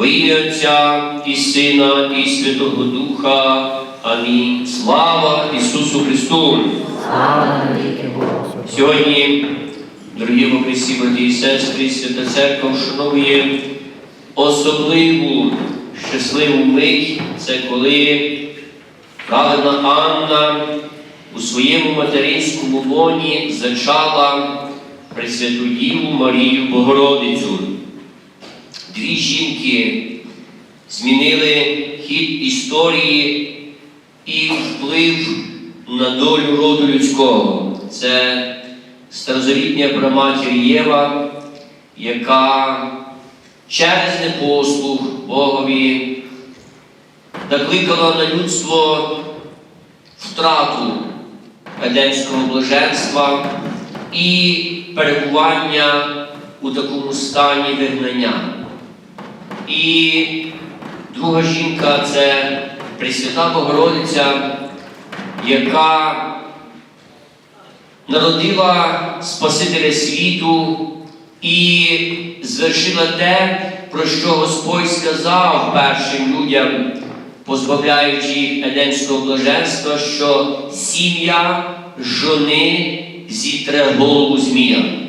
Во ім'я Отця і Сина, і Святого Духа. Амінь. Слава Ісусу Христу! Слава. Сьогодні, дорогі в Христі, брати і сестри, Свята Церква вшановує особливу щасливу мить. Це коли праведна Анна у своєму материнському лоні зачала Пресвяту Діву Марію Богородицю. Дві жінки змінили хід історії і вплив на долю роду людського. Це старозавітня праматір Єва, яка через непослух Богові накликала на людство втрату едемського блаженства і перебування у такому стані вигнання. І друга жінка це Пресвята Богородиця, яка народила Спасителя світу і звершила те, про що Господь сказав першим людям, позбавляючи їх едемського блаженства, що сім'я жони зітре голову змія.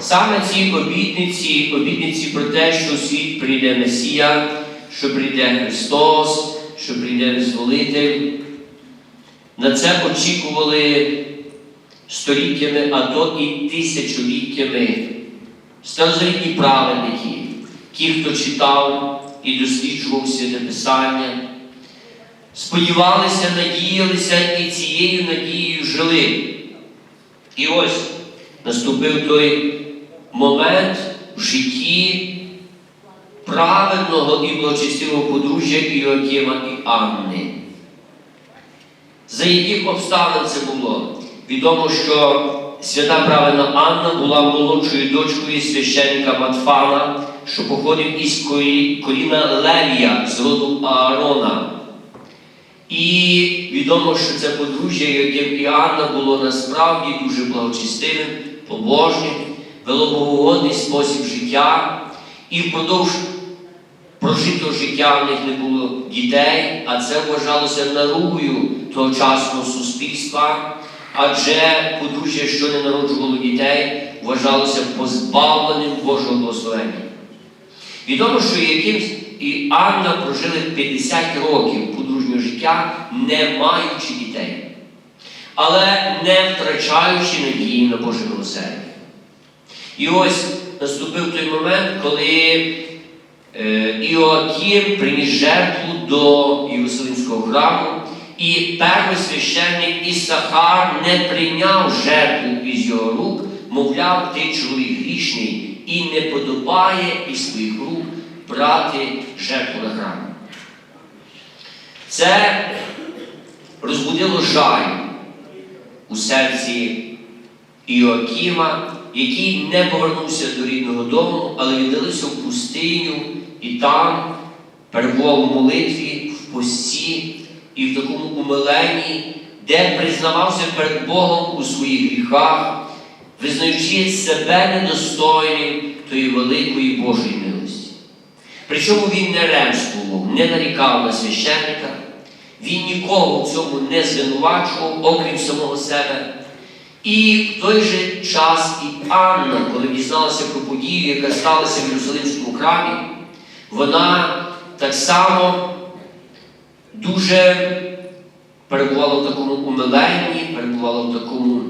Саме ці обітниці, обітниці про те, що у світ прийде Месія, що прийде Христос, що прийде Визволитель. На це очікували століттями, а то і тисячоліттями старозавітні праведники, ті, хто читав і досліджував святе Писання, сподівалися, надіялися і цією надією жили. І ось наступив той момент в житті праведного і благочестивого подружжя Іоакима і Анни. За яких обставин це було? Відомо, що свята праведна Анна була молодшою дочкою священника Матфана, що походив із коліна Левія з роду Аарона. І відомо, що це подружжя Йоаким і Анна було насправді дуже благочестивим, побожним, вело спосіб життя, і впродовж прожитого життя в них не було дітей, а це вважалося наругою тогочасного суспільства, адже подружжя, що не народжувало дітей, вважалося позбавленим Божого благословення. Відомо, що Яким і Анна прожили 50 років подружнього життя, не маючи дітей, але не втрачаючи надії на Боже милосердя. І ось наступив той момент, коли е, Іоаким приніс жертву до Єрусалимського храму, і первосвященник Ісахар не прийняв жертву із його рук, мовляв, ти чоловік грішний і не подобає із своїх рук брати жертву на храм. Це розбудило жаль у серці Іоакіма, який не повернувся до рідного дому, але віддалився в пустиню і там перебував у молитві, в пості і в такому умиленні, де признавався перед Богом у своїх гріхах, визнаючи себе недостойним тої великої Божої милості. Причому він не ремствував, не нарікав на священника, він нікого в цьому не звинувачував, окрім самого себе. І в той же час і Анна, коли дізналася про подію, яка сталася в Єрусалимському храмі, вона так само дуже перебувала в такому умиленні, перебувала в такому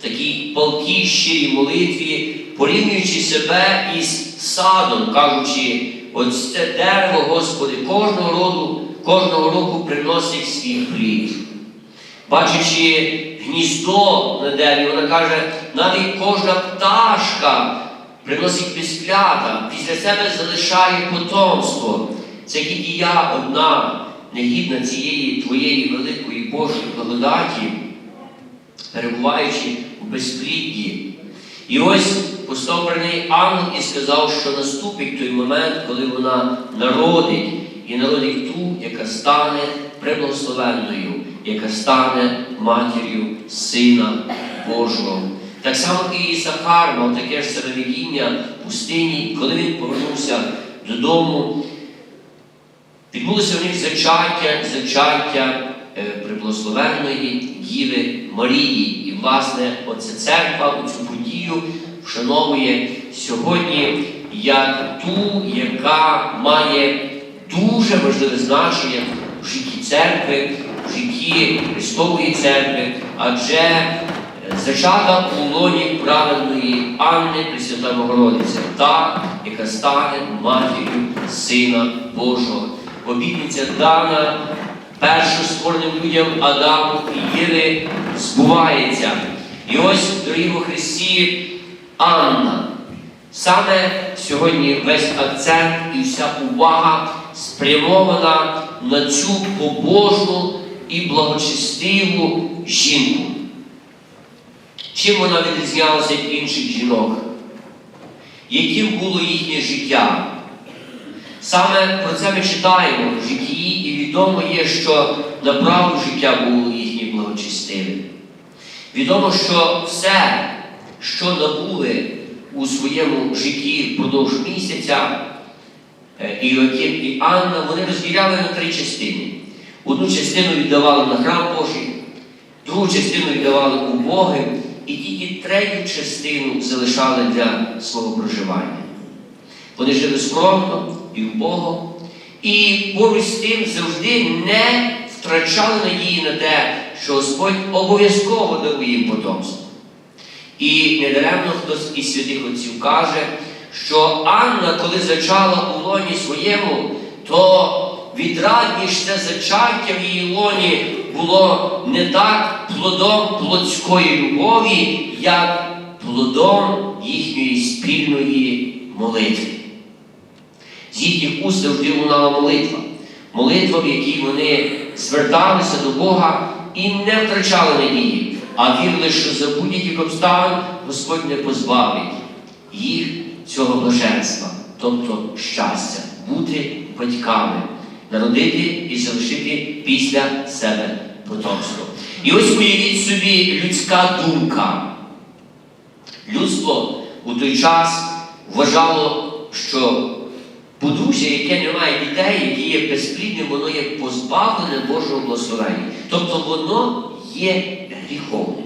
такій палкій щирій молитві, порівнюючи себе із садом, кажучи, ось це дерево, Господи, кожного роду, кожного року приносить свій плід. Бачачи гніздо на дереві, вона каже, навіть кожна пташка приносить пісклята, після себе залишає потомство. Це тільки я одна, негідна цієї твоєї великої Божої благодаті, перебуваючи у безплідді. І ось постав ангел і сказав, що наступить той момент, коли вона народить, і народить ту, яка стане преблагословенною, яка стане матір'ю Сина Божого. Так само і Ісахар мав таке ж самовидіння в пустині, коли він повернувся додому. Відбулося в них зачаття, зачаття е, приблагословенної Діви Марії. І, власне, оця церква цю подію вшановує сьогодні як ту, яка має дуже важливе значення в житті церкви, житті Христової церкви, адже е, зачата у лоні праведної Анни Пресвята Богородиця, та, яка стане матір'ю Сина Божого. Обітниця дана першоствореним людям Адаму і Єви збувається. І ось, дорогі у Христі, Анна. Саме сьогодні весь акцент і вся увага спрямована на цю побожну і благочестиву жінку. Чим вона відрізнялася від інших жінок? Яким було їхнє життя? Саме про це ми читаємо в житті, і відомо є, що направду життя було їхнє благочестиве. Відомо, що все, що набули у своєму житті впродовж місяця, е, Іоаким і Анна, вони розділяли на три частини. Одну частину віддавали на храм Божий, другу частину віддавали у Боги, і тільки третю частину залишали для свого проживання. Вони жили скромно і вбого, і поруч з тим завжди не втрачали надії на те, що Господь обов'язково дарує їм потомство. І недаремно хтось із святих отців каже, що Анна, коли зачала у лоні своєму, то відрадніш це зачаття в її лоні було не так плодом плотської любові, як плодом їхньої спільної молитви. З їхніх уст завжди лунала молитва. Молитва, в якій вони зверталися до Бога і не втрачали надії, а вірили, що за будь-яких обставин Господь не позбавить їх цього блаженства, тобто щастя, бути батьками, народити і залишити після себе потомство. І ось уявіть собі людська думка. Людство у той час вважало, що подружжя, яке не має дітей, яке є безплідним, воно є позбавлене Божого благословення. Тобто воно є гріховним.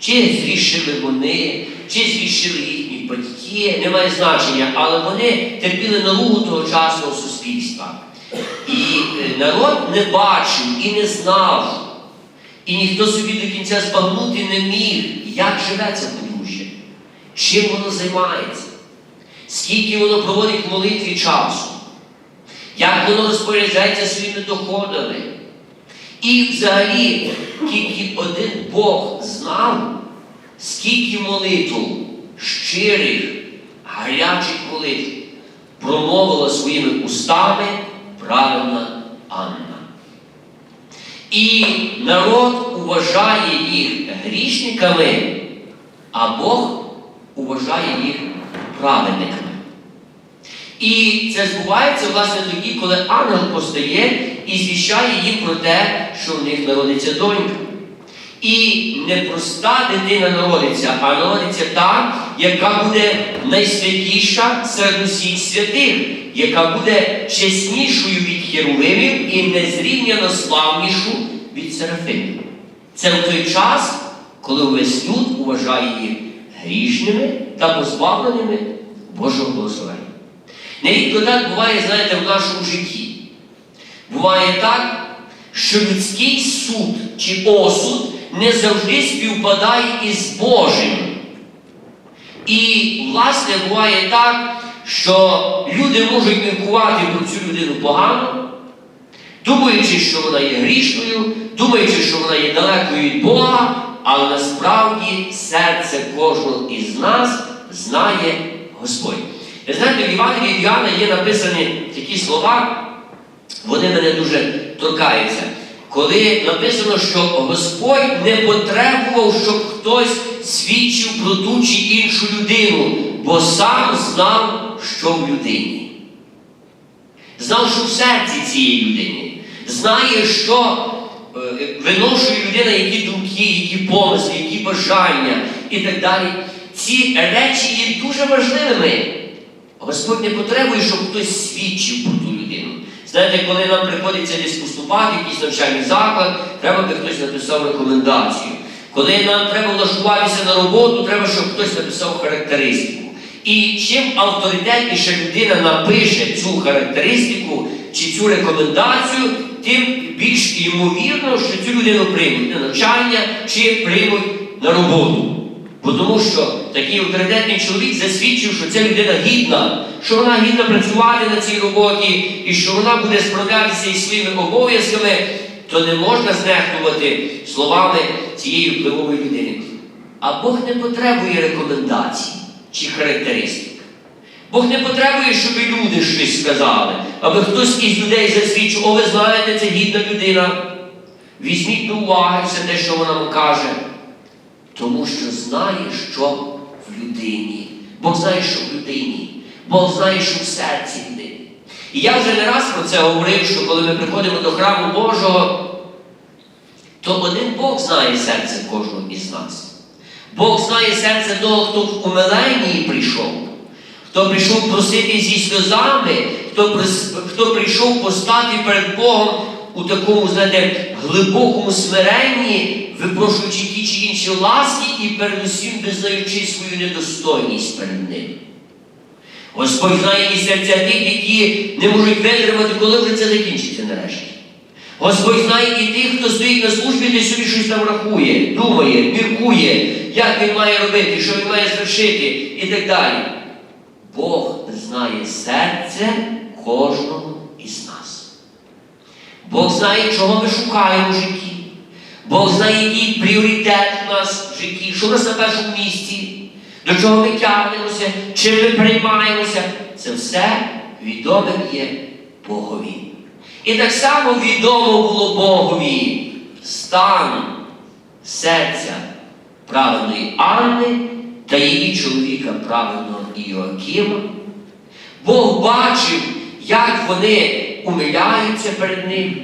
Чи зрішили вони, чи зрішили їхні батьки, немає значення, але вони терпіли наругу тогочасного суспільства. І е, народ не бачив і не знав, і ніхто собі до кінця збагнути не міг, як живе це подружжя, чим воно займається, скільки воно проводить молитві часу, як воно розпоряджається своїми доходами. І взагалі тільки один Бог знав, скільки молитв, щирих, гарячих молитв промовила своїми устами праведна Анна. І народ уважає їх грішниками, а Бог уважає їх праведниками. І це збувається, власне, тоді, коли ангел постає і звіщає їм про те, що в них народиться донька. І не проста дитина народиться, а народиться та, яка буде найсвятіша серед усіх святих, яка буде чеснішою від херувимів і незрівняно славнішу від серафимів. Це в той час, коли увесь люд уважає їх грішними та позбавленими Божого благословення. Нерідко так буває, знаєте, в нашому житті. Буває так, що людський суд чи осуд не завжди співпадає із Божим. І, власне, буває так, що люди можуть міркувати про цю людину погано, думаючи, що вона є грішною, думаючи, що вона є далекою від Бога, але насправді серце кожного із нас знає Господь. Ви знаєте, в Євангелії Іоанна є написані такі слова, вони мене дуже торкаються. Коли написано, що Господь не потребував, щоб хтось свідчив про ту чи іншу людину, бо сам знав, що в людині. Знав, що в серці цієї людини. Знає, що е, виношує людина, які думки, які помисли, які бажання і так далі. Ці речі є дуже важливими. Господь не потребує, щоб хтось свідчив про ту людину. Знаєте, коли нам приходиться десь поступати якийсь навчальний заклад, треба би хтось написав рекомендацію. Коли нам треба влаштуватися на роботу, треба, щоб хтось написав характеристику. І чим авторитетніша людина напише цю характеристику чи цю рекомендацію, тим більш ймовірно, що цю людину приймуть на навчання чи приймуть на роботу. Бо тому що такий авторитетний чоловік засвідчив, що ця людина гідна, що вона гідна працювати на цій роботі і що вона буде справлятися із своїми обов'язками, то не можна знехтувати словами цієї впливової людини. А Бог не потребує рекомендацій чи характеристик. Бог не потребує, щоб люди щось сказали, аби хтось із людей засвідчив, о, ви знаєте, це гідна людина. Візьміть до уваги все те, що вона вам каже. Тому що знає, що в людині. Бог знає, що в людині. Бог знає, що в серці людини. І я вже не раз про це говорив, що коли ми приходимо до храму Божого, то один Бог знає серце кожного із нас. Бог знає серце того, хто в умиленні прийшов, хто прийшов просити зі сльозами, хто, хто прийшов постати перед Богом у такому, знаєте, глибокому смиренні, випрошуючи ті чи інші ласки і передусім визнаючи свою недостойність перед ним. Господь знає і серця тих, які не можуть витримати, коли вже це закінчиться нарешті. Господь знає і тих, хто стоїть на службі, де собі щось там рахує, думає, міркує, як він має робити, що він має звершити і так далі. Бог знає серце кожного із нас. Бог знає, чого ми шукаємо в житті. Бог знає, який пріоритет у нас в житті, що у нас на першому місці, до чого ми тягнемося, чим ми приймаємося. Це все відоме є Богові. І так само відомо було Богові стан серця праведної Анни та її чоловіка праведного Іоакима. Бог бачив, як вони умиляються перед ним.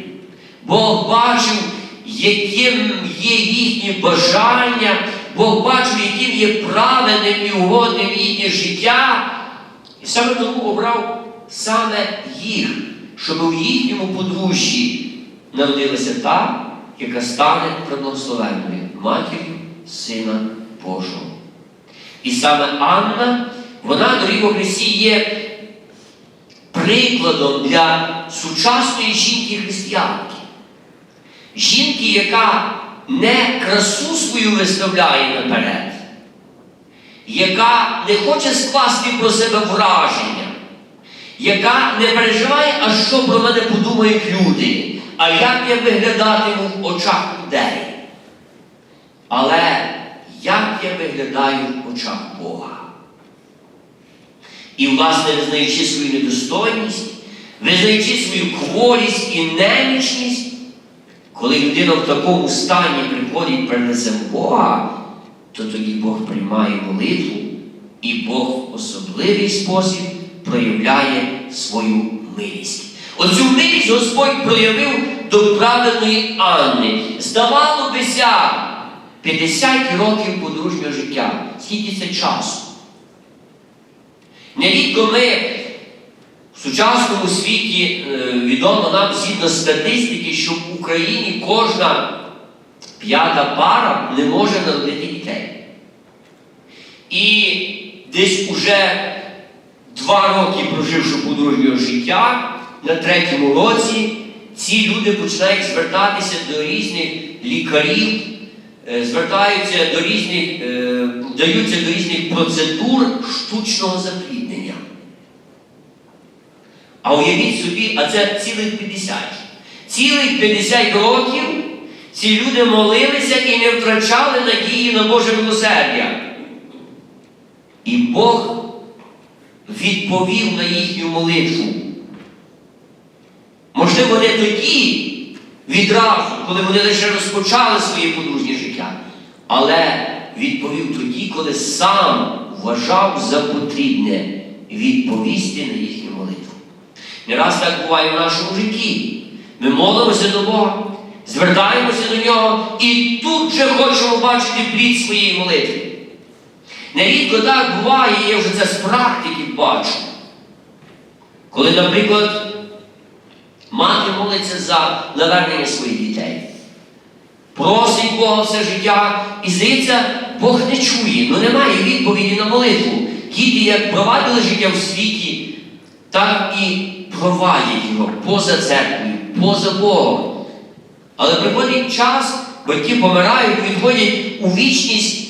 Бог бачив, яким є їхні бажання, Бог бачив, яким є правильним і угодним їхнє життя. І саме тому обрав саме їх, щоб у їхньому подружжі народилася та, яка стане преблагословенною матір'ю Сина Божого. І саме Анна, вона, дорогі Христі, є прикладом для сучасної жінки-християнки. Жінки, яка не красу свою виставляє наперед, яка не хоче скласти про себе враження, яка не переживає, а що про мене подумають люди, а як я виглядатиму в очах людей. Але як я виглядаю в очах Бога? І, власне, визнаючи свою недостойність, визнаючи свою кволість і немічність, коли людина в такому стані приходить перед лицем Бога, то тоді Бог приймає молитву, і Бог в особливий спосіб проявляє свою милість. Оцю милість Господь проявив до праведної Анни. Здавало бися 50 років подружнього життя. Скільки це часу? Нерідко ми в сучасному світі е, відомо нам згідно статистики, що в Україні кожна п'ята пара не може народити дітей. І десь уже два роки проживши подружнього життя, на третьому році ці люди починають звертатися до різних лікарів, звертаються до різних, е, даються до різних процедур штучного запліднення. А уявіть собі, а це цілих 50. Цілих 50 років ці люди молилися і не втрачали надії на Боже милосердя. І Бог відповів на їхню молитву. Можливо, не тоді, відразу, коли вони лише розпочали своє подружнє але відповів тоді, коли сам вважав за потрібне відповісти на їхню молитву. Не раз так буває в нашому житті. Ми молимося до Бога, звертаємося до Нього і тут же хочемо бачити плід своєї молитви. Нерідко так буває, я вже це з практики бачу, Коли, наприклад, мати молиться за навернення своїх дітей, просить Бога все життя, і здається, Бог не чує, ну немає відповіді на молитву. Діти як провадили життя в світі, так і провадять його поза церквою, поза Богом. Але приходить час, батьки помирають, відходять у вічність.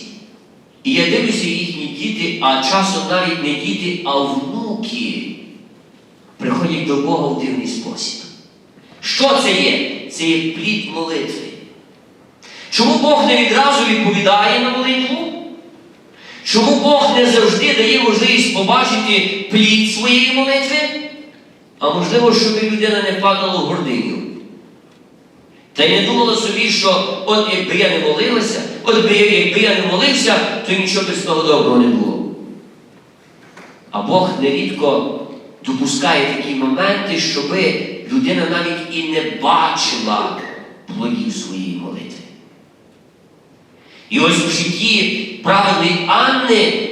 І я дивлюся їхні діти, а часом навіть не діти, а внуки приходять до Бога в дивний спосіб. Що це є? Це є плід молитви. Чому Бог не відразу відповідає на молитву? Чому Бог не завжди дає можливість побачити плід своєї молитви? А можливо, щоб людина не падала в гординю. Та й не думала собі, що от якби я не молився, от би якби я не молився, то нічого без того доброго не було. А Бог нерідко допускає такі моменти, щоб людина навіть і не бачила плодів молитви. І ось в житті праведної Анни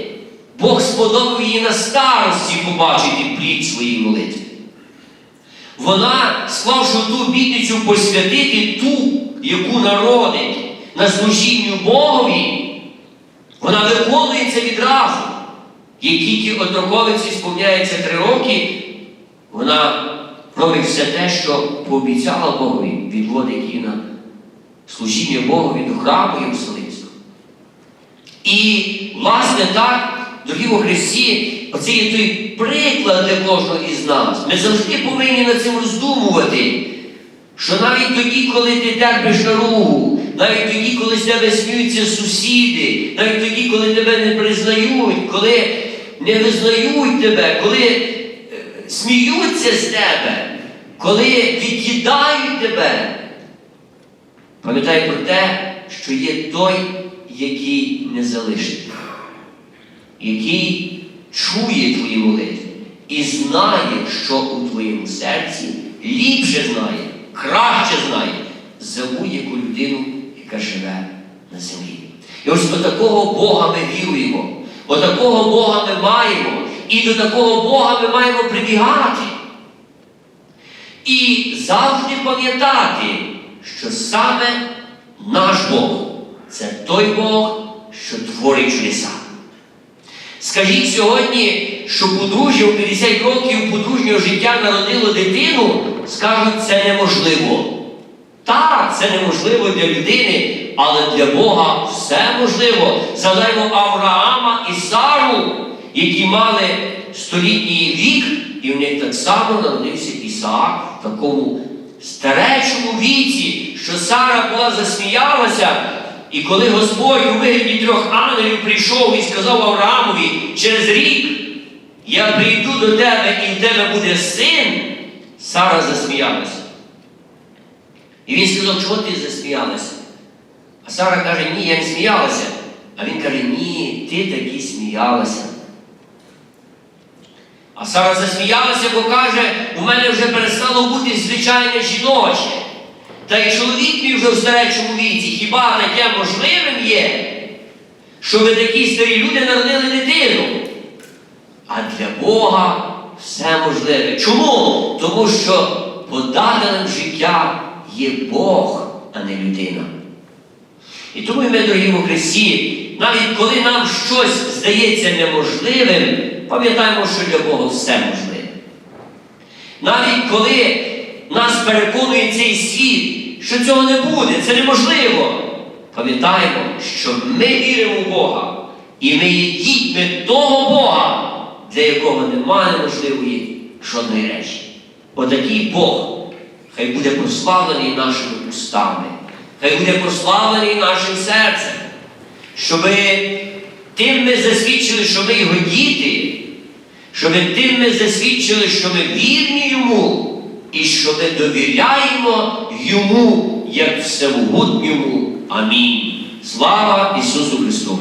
Бог сподобав її на старості побачити плід своєї молитви. Вона, склавши ту обітницю посвятити ту, яку народить на служінню Богові, вона виконує це відразу. Як тільки отроковиці сповняється три роки, вона робить все те, що пообіцяла Богові, відводить її на служіння Богові до храму Єрусалимського. І, власне, так, дорогі у Христі, оце є той приклад для кожного із нас. Ми завжди повинні над цим роздумувати, що навіть тоді, коли ти терпиш наругу, навіть тоді, коли з тебе сміються сусіди, навіть тоді, коли тебе не признають, коли не визнають тебе, коли е, сміються з тебе, коли від'їдають тебе, пам'ятай про те, що є той, який не залишить, який чує твої молитви і знає, що у твоєму серці ліпше знає, краще знає за будь-яку людину, яка живе на землі. І ось до такого Бога ми віруємо, отакого Бога ми маємо, і до такого Бога ми маємо прибігати. І завжди пам'ятати, що саме наш Бог це той Бог, що творить чудеса. Скажіть сьогодні, що подружжя у 50 років подружнього життя народило дитину, скажуть, це неможливо. Так, це неможливо для людини, але для Бога все можливо. Згадаймо Авраама і Сару, які мали столітній вік, і в них так само народився Ісаак в такому старечому віці, що Сара була засміялася. І коли Господь у вигляді трьох ангелів прийшов і сказав Авраамові, через рік я прийду до тебе і в тебе буде син, Сара засміялася. І він сказав, чого ти засміялася? А Сара каже, ні, я не сміялася. А він каже, ні, ти таки сміялася. А Сара засміялася, бо каже, у мене вже перестало бути звичайне жіноче. Та й чоловік мій вже в старечому віці, хіба таке можливим є, щоб такі старі люди народили дитину? А для Бога все можливе. Чому? Тому що подателем життя є Бог, а не людина. І тому ми, дорогі у Христі, навіть коли нам щось здається неможливим, пам'ятаємо, що для Бога все можливе. Навіть коли нас переконує цей світ, що цього не буде, це неможливо. Пам'ятаємо, що ми віримо в Бога, і ми є дітьми того Бога, для якого немає неможливої жодної речі. Отакий Бог хай буде прославлений нашими устами, хай буде прославлений нашим серцем, щоб тим ми засвідчили, що ми його діти, щоб тим ми засвідчили, що ми вірні йому, і що ми довіряємо йому як всемогутньому. Амінь. Слава Ісусу Христу!